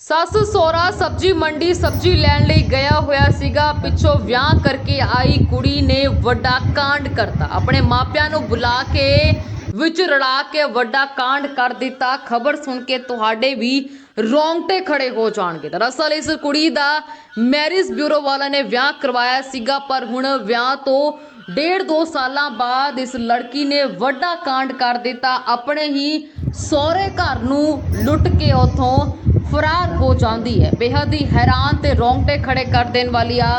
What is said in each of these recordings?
ਸੱਸ ਸੋਹਰਾ ਸਬਜੀ ਮੰਡੀ ਸਬਜੀ ਲੈਣ ਲਈ ਗਿਆ ਹੋਇਆ ਸੀਗਾ। ਪਿੱਛੋਂ ਵਿਆਹ ਕਰਕੇ ਆਈ ਕੁੜੀ ਨੇ ਵੱਡਾ ਕਾਂਡ ਕਰਤਾ। ਆਪਣੇ ਮਾਪਿਆਂ ਨੂੰ ਬੁਲਾ ਕੇ, ਵਿੱਚ ਰਲਾ ਕੇ ਵੱਡਾ ਕਾਂਡ ਕਰ ਦਿੱਤਾ। ਖਬਰ ਸੁਣ ਕੇ ਤੁਹਾਡੇ ਵੀ ਰੋਂਗਟੇ ਖੜੇ ਹੋ ਜਾਣਗੇ। ਦਰਅਸਲ ਇਸ ਕੁੜੀ ਦਾ ਮੈਰਿਜ ਬਿਊਰੋ ਵਾਲਾ ਨੇ ਵਿਆਹ ਕਰਵਾਇਆ ਸੀਗਾ, ਪਰ ਹੁਣ ਵਿਆਹ ਤੋਂ ਡੇਢ ਦੋ ਸਾਲਾਂ ਬਾਅਦ ਇਸ ਲੜਕੀ ਨੇ ਵੱਡਾ ਕਾਂਡ ਕਰ ਦਿੱਤਾ। ਆਪਣੇ ਹੀ ਸਹੁਰੇ ਘਰ ਨੂੰ ਲੁੱਟ ਕੇ ਉਥੋਂ ਫਰਾਰ ਹੋ ਜਾਂਦੀ ਹੈ। ਬੇਹੱਦ ਹੀ ਹੈਰਾਨ ਤੇ ਰੋਂਗਟੇ ਖੜੇ ਕਰ ਦੇਣ ਵਾਲੀ ਆ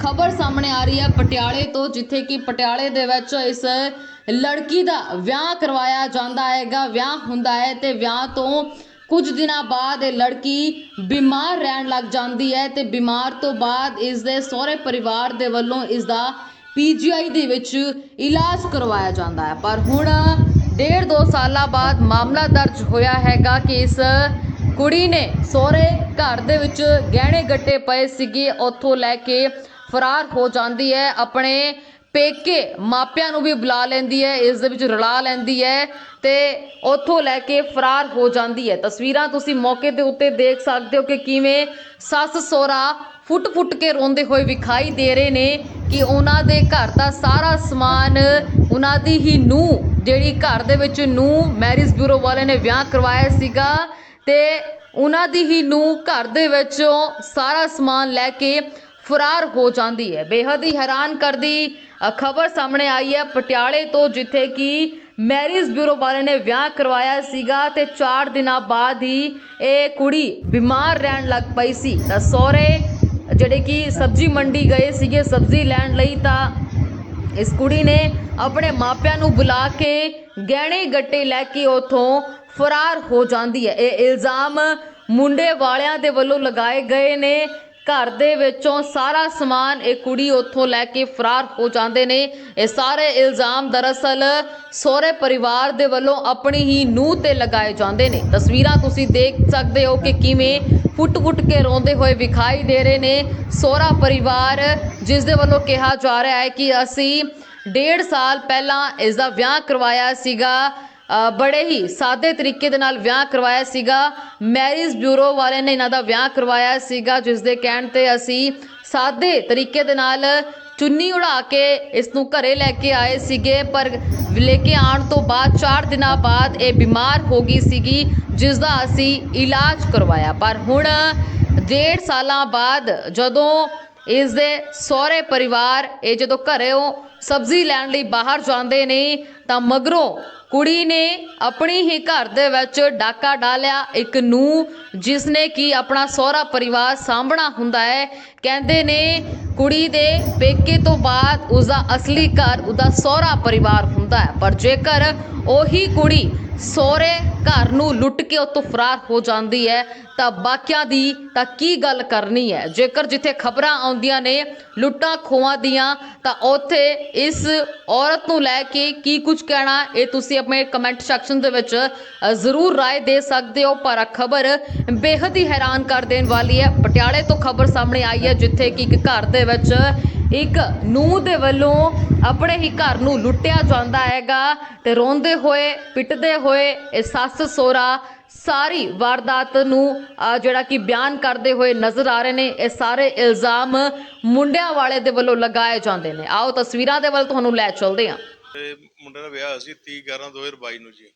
ਖਬਰ ਸਾਹਮਣੇ ਆ ਰਹੀ ਹੈ ਪਟਿਆਲੇ ਤੋਂ, ਜਿੱਥੇ ਕਿ ਪਟਿਆਲੇ ਦੇ ਵਿੱਚ ਇਸ ਲੜਕੀ ਦਾ ਵਿਆਹ ਕਰਵਾਇਆ ਜਾਂਦਾ ਹੈਗਾ। ਵਿਆਹ ਹੁੰਦਾ ਹੈ ਤੇ ਵਿਆਹ ਤੋਂ ਕੁਝ ਦਿਨਾਂ ਬਾਅਦ ਇਹ ਲੜਕੀ ਬਿਮਾਰ ਰਹਿਣ ਲੱਗ ਜਾਂਦੀ ਹੈ ਤੇ ਬਿਮਾਰ ਤੋਂ ਬਾਅਦ ਇਸ ਦੇ ਸਹੁਰੇ ਪਰਿਵਾਰ ਦੇ ਵੱਲੋਂ ਇਸ ਦਾ ਪੀਜੀਆਈ ਦੇ ਵਿੱਚ ਇਲਾਜ ਕਰਵਾਇਆ ਜਾਂਦਾ ਹੈ। ਪਰ ਹੁਣ ਡੇਢ ਦੋ ਸਾਲਾਂ ਬਾਅਦ ਮਾਮਲਾ ਦਰਜ ਹੋਇਆ ਹੈਗਾ ਕਿ ਇਸ ਕੁੜੀ ਨੇ ਸਹੁਰੇ ਘਰ ਦੇ ਵਿੱਚ ਗਹਿਣੇ ਗੱਟੇ ਪਏ ਸੀਗੇ, ਉੱਥੋਂ ਲੈ ਕੇ ਫਰਾਰ ਹੋ ਜਾਂਦੀ ਹੈ, ਆਪਣੇ ਪੇਕੇ ਮਾਪਿਆਂ ਨੂੰ ਵੀ ਬੁਲਾ ਲੈਂਦੀ ਹੈ, ਇਸ ਦੇ ਵਿੱਚ ਰਲਾ ਲੈਂਦੀ ਹੈ ਤੇ ਉੱਥੋਂ ਲੈ ਕੇ ਫਰਾਰ ਹੋ ਜਾਂਦੀ ਹੈ। ਤਸਵੀਰਾਂ ਤੁਸੀਂ ਮੌਕੇ ਦੇ ਉੱਤੇ ਦੇਖ ਸਕਦੇ ਹੋ ਕਿ ਕਿਵੇਂ ਸੱਸ ਸੋਹਰਾ ਫੁੱਟ-ਫੁੱਟ ਕੇ ਰੋਂਦੇ ਹੋਏ ਵਿਖਾਈ ਦੇ ਰਹੇ ਨੇ ਕਿ ਉਹਨਾਂ ਦੇ ਘਰ ਦਾ ਸਾਰਾ ਸਮਾਨ, ਉਹਨਾਂ ਦੀ ਹੀ ਨੂੰਹ, ਜਿਹੜੀ ਘਰ ਦੇ ਵਿੱਚ ਨੂੰ ਮੈਰਿਜ ਬਿਊਰੋ ਵਾਲੇ ਨੇ ਵਿਆਹ ਕਰਵਾਇਆ ਸੀਗਾ। ਤੇ ਉਹਨਾਂ ਦੀ ਹੀ ਨੂੰਹ ਘਰ ਦੇ ਵਿੱਚੋਂ ਸਾਰਾ ਸਮਾਨ ਲੈ ਕੇ ਫਰਾਰ ਹੋ ਜਾਂਦੀ ਹੈ। ਬੇਹੱਦ ਹੀ ਹੈਰਾਨ ਕਰਦੀ ਖਬਰ ਸਾਹਮਣੇ ਆਈ ਹੈ। ਪਟਿਆਲੇ ਤੋਂ ਜਿੱਥੇ ਕਿ ਮੈਰਿਜ ਬਿਊਰੋ ਵਾਲੇ ਨੇ ਵਿਆਹ ਕਰਵਾਇਆ ਸੀਗਾ ਤੇ 4 ਦਿਨਾਂ ਬਾਅਦ ਹੀ ਇਹ ਕੁੜੀ ਬਿਮਾਰ ਰਹਿਣ ਲੱਗ ਪਈ ਸੀ। ਤਾਂ ਸਹੁਰੇ ਜਿਹੜੇ ਕਿ ਸਬਜ਼ੀ ਮੰਡੀ ਗਏ ਸੀਗੇ ਸਬਜ਼ੀ ਲੈਣ ਲਈ ਤਾਂ ਇਸ ਕੁੜੀ ਨੇ ਆਪਣੇ ਮਾਪਿਆਂ ਨੂੰ ਬੁਲਾ ਕੇ ਗਹਿਣੇ ਗੱਟੇ ਲੈ ਕੇ ਉਥੋਂ ਫਰਾਰ ਹੋ ਜਾਂਦੀ ਹੈ। ਇਹ ਇਲਜ਼ਾਮ ਮੁੰਡੇ ਵਾਲਿਆਂ ਦੇ ਵੱਲੋਂ ਲਗਾਏ ਗਏ ਨੇ। ਘਰ ਦੇ ਵਿੱਚੋਂ ਸਾਰਾ ਸਮਾਨ ਇਹ ਕੁੜੀ ਉੱਥੋਂ ਲੈ ਕੇ ਫਰਾਰ ਹੋ ਜਾਂਦੇ ਨੇ। ਇਹ ਸਾਰੇ ਇਲਜ਼ਾਮ ਦਰਅਸਲ ਸਹੁਰੇ ਪਰਿਵਾਰ ਦੇ ਵੱਲੋਂ ਆਪਣੀ ਹੀ ਨੂੰਹ ਤੇ ਲਗਾਏ ਜਾਂਦੇ ਨੇ। ਤਸਵੀਰਾਂ ਤੁਸੀਂ ਦੇਖ ਸਕਦੇ ਹੋ ਕਿ ਕਿਵੇਂ ਫੁੱਟ-ਫੁੱਟ ਕੇ ਰੋਂਦੇ ਹੋਏ ਵਿਖਾਈ ਦੇ ਰਹੇ ਨੇ ਸਹੁਰਾ ਪਰਿਵਾਰ, ਜਿਸ ਦੇ ਵੱਲੋਂ ਕਿਹਾ ਜਾ ਰਿਹਾ ਹੈ ਕਿ ਅਸੀਂ ਡੇਢ ਸਾਲ ਪਹਿਲਾਂ ਇਸ ਦਾ ਵਿਆਹ ਕਰਵਾਇਆ ਸੀਗਾ। ਬੜੇ ਹੀ ਸਾਦੇ ਤਰੀਕੇ ਦੇ ਨਾਲ ਵਿਆਹ ਕਰਵਾਇਆ ਸੀਗਾ। ਮੈਰਿਜ ਬਿਊਰੋ ਵਾਲੇ ਨੇ ਇਹਨਾਂ ਦਾ ਵਿਆਹ ਕਰਵਾਇਆ ਸੀਗਾ ਜਿਸ ਦੇ ਕਹਿਣ ਤੇ ਅਸੀਂ ਸਾਦੇ ਤਰੀਕੇ ਦੇ ਨਾਲ ਚੁੰਨੀ ਉਡਾ ਕੇ ਇਸ ਨੂੰ ਘਰੇ ਲੈ ਕੇ ਆਏ ਸੀਗੇ, ਪਰ ਲੈ ਕੇ ਆਉਣ ਤੋਂ ਬਾਅਦ 4 ਦਿਨਾਂ ਬਾਅਦ ਇਹ ਬਿਮਾਰ ਹੋ ਗਈ ਸੀਗੀ ਜਿਸ ਦਾ ਅਸੀਂ ਇਲਾਜ ਕਰਵਾਇਆ। ਪਰ ਹੁਣ ਡੇਢ ਸਾਲਾਂ ਬਾਅਦ ਜਦੋਂ ਇਸ ਦੇ ਸਹੁਰੇ ਪਰਿਵਾਰ ਇਹ ਜਦੋਂ ਘਰੋਂ ਸਬਜ਼ੀ ਲੈਣ ਲਈ ਬਾਹਰ ਜਾਂਦੇ ਨੇ, ਤਾਂ ਮਗਰੋਂ ਕੁੜੀ ਨੇ ਆਪਣੀ ਹੀ ਘਰ ਦੇ ਵਿੱਚ ਡਾਕਾ ਡਾਲਿਆ, ਇੱਕ ਨੂੰ ਜਿਸ ਨੇ ਕਿ ਆਪਣਾ ਸਹੁਰਾ ਪਰਿਵਾਰ ਸਾਂਭਣਾ ਹੁੰਦਾ ਹੈ। ਕਹਿੰਦੇ ਨੇ, ਕੁੜੀ ਦੇ ਪੇਕੇ ਤੋਂ ਬਾਅਦ ਉਸਦਾ ਅਸਲੀ ਘਰ ਉਹਦਾ ਸਹੁਰਾ ਪਰਿਵਾਰ ਹੁੰਦਾ ਹੈ। ਪਰ ਜੇਕਰ ਉਹੀ ਕੁੜੀ ਸੋਹਰੇ ਘਰ ਨੂੰ ਲੁੱਟ ਕੇ ਉਤੋਂ ਫਰਾਰ ਹੋ ਜਾਂਦੀ ਹੈ, ਤਾਂ ਬਾਕਿਆਂ ਦੀ ਤਾਂ ਕੀ ਗੱਲ ਕਰਨੀ ਹੈ? ਜੇਕਰ ਜਿੱਥੇ ਖਬਰਾਂ ਆਉਂਦੀਆਂ ਨੇ ਲੁੱਟਾਂ ਖੋਹਾਂ ਦੀਆਂ, ਤਾਂ ਉੱਥੇ ਇਸ ਔਰਤ ਨੂੰ ਲੈ ਕੇ ਕੀ ਕੁਝ ਕਹਿਣਾ, ਇਹ ਤੁਸੀਂ ਆਪਣੇ ਕਮੈਂਟ ਸੈਕਸ਼ਨ ਦੇ ਵਿੱਚ ਜ਼ਰੂਰ رائے ਦੇ ਸਕਦੇ ਹੋ, ਪਰ ਖਬਰ ਬੇहद ਹੀ ਹੈਰਾਨ ਕਰ ਦੇਣ ਵਾਲੀ ਹੈ। ਪਟਿਆਲੇ ਤੋਂ ਖਬਰ ਸਾਹਮਣੇ ਆਈ ਹੈ, ਜਿੱਥੇ ਕਿ ਇੱਕ ਘਰ ਦੇ ਵਿੱਚ ਇੱਕ ਨੂੰਹ ਦੇ ਵੱਲੋਂ ਆਪਣੇ ਹੀ ਘਰ ਨੂੰ ਲੁੱਟਿਆ ਜਾਂਦਾ ਹੈਗਾ, ਤੇ ਰੋਂਦੇ ਹੋਏ, ਪਿੱਟਦੇ ਹੋਏ ਇਹ ਸੱਸ ਸੋਰਾ ਸਾਰੀ ਵਾਰਦਾਤ ਨੂੰ ਜਿਹੜਾ ਕਿ ਬਿਆਨ ਕਰਦੇ ਹੋਏ ਨਜ਼ਰ ਆ ਰਹੇ ਨੇ, ਇਹ ਸਾਰੇ ਇਲਜ਼ਾਮ ਮੁੰਡਿਆਂ ਵਾਲੇ ਦੇ ਵੱਲੋਂ ਲਗਾਏ ਜਾਂਦੇ ਨੇ। ਆਓ, ਤਸਵੀਰਾਂ ਦੇ ਵੱਲ ਤੁਹਾਨੂੰ ਲੈ ਚਲਦੇ ਹਾਂ। ਮੁੰਡੇ ਦਾ ਵਿਆਹ ਸੀ 30 11 2022 ਨੂੰ ਜੀ।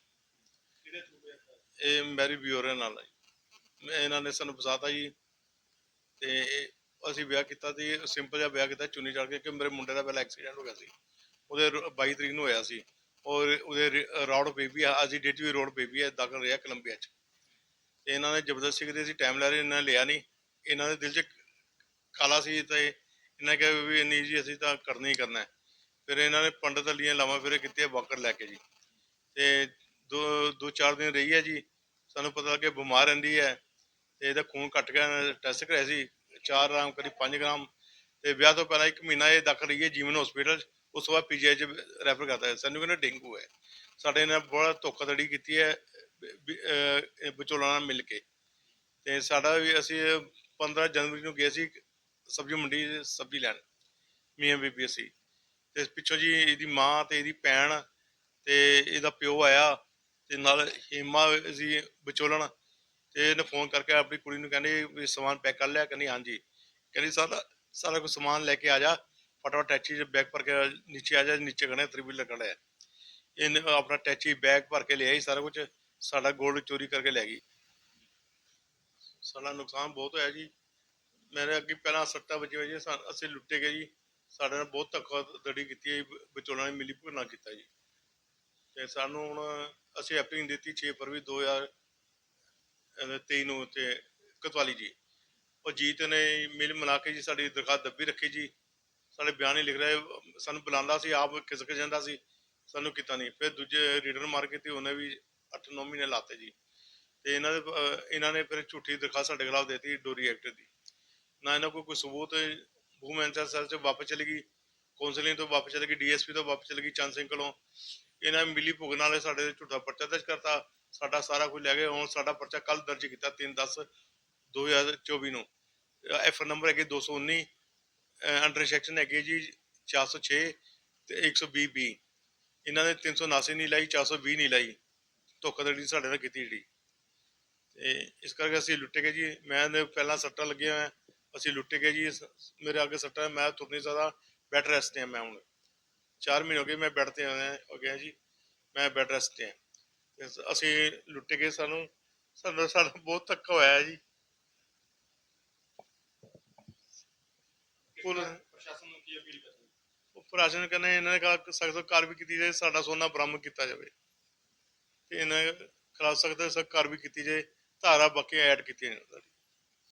ਇਹ ਮੈਰੀ ਬਿਓਰੇ ਨਾਲ ਇਹਨਾਂ ਨੇ ਸਾਨੂੰ ਫਸਾਤਾ ਜੀ। ਤੇ ਅਸੀਂ ਵਿਆਹ ਕੀਤਾ ਸੀ ਸਿੰਪਲ ਜਿਹਾ ਵਿਆਹ ਕੀਤਾ, ਚੁੰਨੀ ਚੜ ਕੇ, ਕਿ ਮੇਰੇ ਮੁੰਡੇ ਦਾ ਪਹਿਲਾਂ ਐਕਸੀਡੈਂਟ ਹੋ ਗਿਆ ਸੀ। ਉਹਦੇ 22 ਤਰੀਕ ਨੂੰ ਹੋਇਆ ਸੀ। ਔਰ ਉਹਦੇ ਰ- ਪਈ ਵੀ ਆ ਅਸੀਂ ਡਿੱਟ ਵੀ ਰੋਡ ਪਈ ਵੀ ਹੈ ਦਾਖਲ ਰਿਹਾ ਕੋਲੰਬੀਆ ਚ। ਤੇ ਇਹਨਾਂ ਨੇ ਜ਼ਬਰਦਸਤੀ ਕੀਤੀ ਸੀ ਟਾਈਮ ਲੈ ਰਹੇ, ਇਹਨਾਂ ਨੇ ਲਿਆ ਨਹੀਂ। ਇਹਨਾਂ ਦੇ ਦਿਲ 'ਚ ਕਾਲਾ ਸੀ ਤੇ ਇਹਨਾਂ ਨੇ ਕਿਹਾ ਵੀ ਇੰਨੀ ਜੀ ਅਸੀਂ ਤਾਂ ਕਰਨਾ ਹੀ ਕਰਨਾ ਹੈ। ਫਿਰ ਇਹਨਾਂ ਨੇ ਪੰਡਤ ਅਲੀਆਂ ਲਾਵਾਂ ਫਿਰ ਕੀਤੇ ਵਾਕਰ ਲੈ ਕੇ ਜੀ। ਤੇ ਦੋ ਦੋ ਚਾਰ ਦਿਨ ਰਹੀ ਹੈ ਜੀ, ਸਾਨੂੰ ਪਤਾ ਲੱਗਿਆ ਬਿਮਾਰ ਰਹਿੰਦੀ ਹੈ। ਤੇ ਇਹਦਾ ਖੂਨ ਘਟ ਗਿਆ ਟੈਸਟ ਕਰਾਇਆ ਸੀ 4 ਗ੍ਰਾਮ ਕਰੀ 5 ਗ੍ਰਾਮ। ਤੇ ਵਿਆਹ ਤੋਂ ਪਹਿਲਾਂ ਇੱਕ ਮਹੀਨਾ ਇਹ ਦਾਖਲ ਰਹੀ ਹੈ ਜੀਵਨ ਹਸਪੀਟਲ ਉਸ ਤੋਂ ਬਾਅਦ ਪੀਜੀਆਈ ਚ ਰੈਫਰ ਕਰਤਾ ਹੈ ਸਾਨੂੰ ਕਹਿੰਦੇ ਡੇਂਗੂ ਹੈ। ਸਾਡੇ ਨਾਲ ਬਹੁਤ ਧੋਖਾਧੜੀ ਕੀਤੀ ਹੈ ਵਿਚੋਲਾ ਨਾਲ ਮਿਲ ਕੇ। ਤੇ ਸਾਡਾ ਵੀ ਅਸੀਂ 15 ਜਨਵਰੀ ਨੂੰ ਗਏ ਸੀ ਸਬਜ਼ੀ ਮੰਡੀ ਸਬਜ਼ੀ ਲੈਣ, ਮੀਆਂ ਬੀਬੀ ਅਸੀਂ। ਤੇ ਪਿੱਛੋਂ ਜੀ ਇਹਦੀ ਮਾਂ ਤੇ ਇਹਦੀ ਭੈਣ ਤੇ ਇਹਦਾ ਪਿਓ ਆਇਆ ਤੇ ਨਾਲ ਹੇਮਾ ਸੀ ਵਿਚੋਲਣ ਤੇ ਇਹਨੇ ਫੋਨ ਕਰਕੇ ਆਪਣੀ ਕੁੜੀ ਨੂੰ ਕਹਿੰਦੇ ਵੀ ਸਮਾਨ ਪੈਕ ਕਰ ਲਿਆ। ਕਹਿੰਦੀ, ਹਾਂਜੀ। ਕਹਿੰਦੀ, ਸਾਰਾ ਸਾਰਾ ਕੁਝ ਸਮਾਨ ਲੈ ਕੇ ਆ ਜਾ। ਫਟਾਫਟ ਟੈਚੀ 'ਚ ਬੈਗ ਭਰ ਕੇ ਨੀਚੇ ਆ ਜਾ ਨੀਚੇ ਖੜੇ ਤ੍ਰਿਵੀ ਲੱਗਣ ਇਹਨੇ ਆਪਣਾ ਟੈਚੀ ਬੈਗ ਭਰ ਕੇ ਲਿਆਈ ਸਾਰਾ ਕੁਝ ਸਾਡਾ ਗੋਲਡ ਚੋਰੀ ਕਰਕੇ ਲੈ ਗਈ। ਸਾਡਾ ਨੁਕਸਾਨ ਬਹੁਤ ਹੋਇਆ ਜੀ। ਮੇਰੇ ਅੱਗੇ ਪਹਿਲਾਂ ਸੱਟਾਂ ਵੱਜੀਆਂ ਹੋਈਆਂ ਅਸੀਂ ਲੁੱਟੇ ਗਏ ਜੀ। ਸਾਡੇ ਨਾਲ ਬਹੁਤ ਧੱਕਾ ਦੜੀ ਕੀਤੀ ਹੈ ਵਿਚੋਲਾ ਨੇ ਮਿਲੀ ਭੁਗਤਣਾ ਕੀਤਾ ਜੀ। ਤੇ ਸਾਨੂੰ ਹੁਣ ਅਸੀਂ ਐਪਲਿੰਗ ਦਿੱਤੀ 6 ਫਰਵਰੀ 2023 ਨੂੰ ਤੇ ਕਤਵਾਲੀ ਜੀ। ਉਹ ਜੀਤ ਨੇ ਮਿਲ ਮਿਲਾ ਕੇ ਜੀ ਸਾਡੀ ਦਰਖਾਸਤ ਦੱਬੀ ਰੱਖੀ ਜੀ। ਸਾਡੇ ਬਿਆਨ ਹੀ ਲਿਖ ਰਿਹਾ, ਸਾਨੂੰ ਬੁਲਾਉਂਦਾ ਸੀ, ਆਪ ਖਿਸਕ ਜਾਂਦਾ ਸੀ, ਸਾਨੂੰ ਕੀਤਾ ਨਹੀਂ। ਫਿਰ ਦੂਜੇ ਰੀਡਰ ਮਾਰ ਕੇ ਤੇ ਉਹਨੇ ਵੀ 8-9 ਮਹੀਨੇ ਲਾਤੇ ਜੀ। ਤੇ ਇਹਨਾਂ ਦੇ ਇਹਨਾਂ ਨੇ ਫਿਰ ਝੂਠੀ ਦਰਖਾਸਤ ਸਾਡੇ ਖਿਲਾਫ ਦੇਤੀ ਡੋਰੀ ਐਕਟ ਦੀ। ਨਾ ਇਹਨਾਂ ਕੋਲ ਕੋਈ ਸਬੂਤ, ਵੂਮਨ ਸੈਲ ਚ ਵਾਪਸ ਚਲੀ ਗਈ ਕਾਉਂਸਲਿੰਗ ਤੋਂ ਵਾਪਸ ਚਲੀ ਗਈ, ਡੀਐਸਪੀ ਤੋਂ ਵਾਪਸ ਚਲੀ ਗਈ, ਚੰਦ ਸਿੰਘ ਕੋਲੋਂ। ਇਹਨਾਂ ਨੇ ਮਿਲੀ ਭੁਗਣ ਵਾਲੇ ਸਾਡੇ ਤੇ ਝੂਠਾ ਪਰਚਾ ਦਰਜ ਕਰਤਾ, ਸਾਡਾ ਸਾਰਾ ਕੁਝ ਲੈ ਗਏ, ਹੁਣ ਸਾਡਾ ਪਰਚਾ ਕੱਲ ਦਰਜ ਕੀਤਾ 3 10 2024 ਨੂੰ। ਐਫ ਨੰਬਰ ਹੈਗੇ 219 ਅੰਡਰ ਸੈਕਸ਼ਨ ਹੈਗੇ ਜੀ 406 ਤੇ 120 ਬੀ ਇਹਨਾਂ ਨੇ 379 ਨਹੀਂ ਲਾਈ 420 ਨਹੀਂ ਲਾਈ। ਧੋਖਾਧੜੀ ਸਾਡੇ ਨਾਲ ਕੀਤੀ ਜਿਹੜੀ। ਤੇ ਇਸ ਕਰਕੇ ਅਸੀਂ ਲੁੱਟੇ ਗਏ ਜੀ। ਮੈਂ ਪਹਿਲਾਂ ਸੱਟਾਂ ਲੱਗੀਆਂ ਹੋਇਆ ਅਸੀਂ ਲੁੱਟੇ ਗਏ ਜੀ। ਮੇਰੇ ਅੱਗੇ ਸੱਟਾਂ ਮੈਂ ਤੁਰ ਨਹੀਂ ਸਕਦਾ। ਬੈੱਡ ਰੈਸਟ ਤੇ ਮੈਂ ਹੁਣ। 4 ਮਹੀਨੇ ਹੋ ਗਏ ਮੈਂ ਬੈੱਡ ਤੇ ਆਇਆ ਹੋ ਗਿਆ ਜੀ। ਮੈਂ ਬੈੱਡ ਰੈਸਟ ਤੇ ਅਸੀਂ ਲੁੱਟੇ ਗਏ ਸਾਨੂੰ। ਸਾਨੂੰ ਸਾਡਾ ਬਹੁਤ ਧੱਕਾ ਹੋਇਆ ਜੀ। ਪੁਲ ਪ੍ਰਸ਼ਾਸਨ ਨੂੰ ਕੀ ਅਪੀਲ ਕਰਦੇ ਪ੍ਰਸ਼ਾਸਨ ਕਹਿੰਦੇ ਇਹਨਾਂ ਨੇ ਕਹਾ ਸਖਤ ਕਾਰਵਾਈ ਕੀਤੀ ਜਾਏ ਸਾਡਾ ਸੋਨਾ ਬਰਾਮਦ ਕੀਤਾ ਜਾਵੇ। ਤੇ ਇਹਨਾਂ ਖਿਲਾਫ ਸਖਤ ਸਖਤ ਕਾਰਵਾਈ ਕੀਤੀ ਜਾਏ ਧਾਰਾ ਬਾਕੀ ਐਡ ਕੀਤੀਆਂ ਜਾਣ